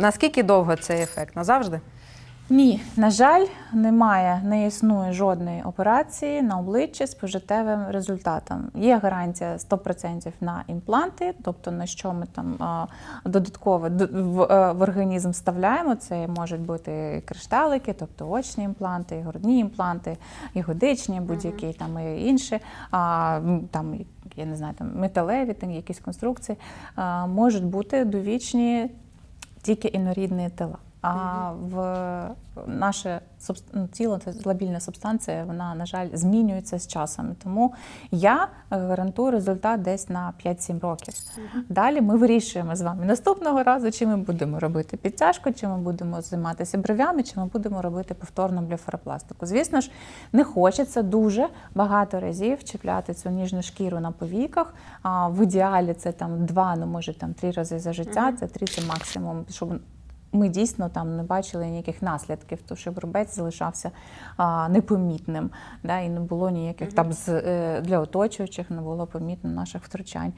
Наскільки довго цей ефект? Назавжди? Ні, на жаль, немає, не існує жодної операції на обличчі з пожиттєвим результатом. Є гарантія 100% на імпланти, тобто на що ми там додатково в, е, організм вставляємо. Це можуть бути кришталики, тобто очні імпланти, і грудні імпланти, ягодичні, будь-які там і інші. А, там, я не знаю, там металеві, там якісь конструкції, можуть бути довічні тільки інорідні тела. А в наше ну, тіло це лабільна субстанція, вона, на жаль, змінюється з часом. Тому я е, гарантую результат десь на 5-7 років. Далі ми вирішуємо з вами наступного разу, чи ми будемо робити підтяжку, чи ми будемо займатися бровями, чи ми будемо робити повторну блефаропластику. Звісно ж, не хочеться дуже багато разів чіпляти цю ніжну шкіру на повіках. А в ідеалі це там два, ну може там три рази за життя. Це три це максимум, щоб ми дійсно там не бачили ніяких наслідків, то щоб рубець залишався а, непомітним, да, і не було ніяких там з е, для оточуючих не було помітно наших втручань.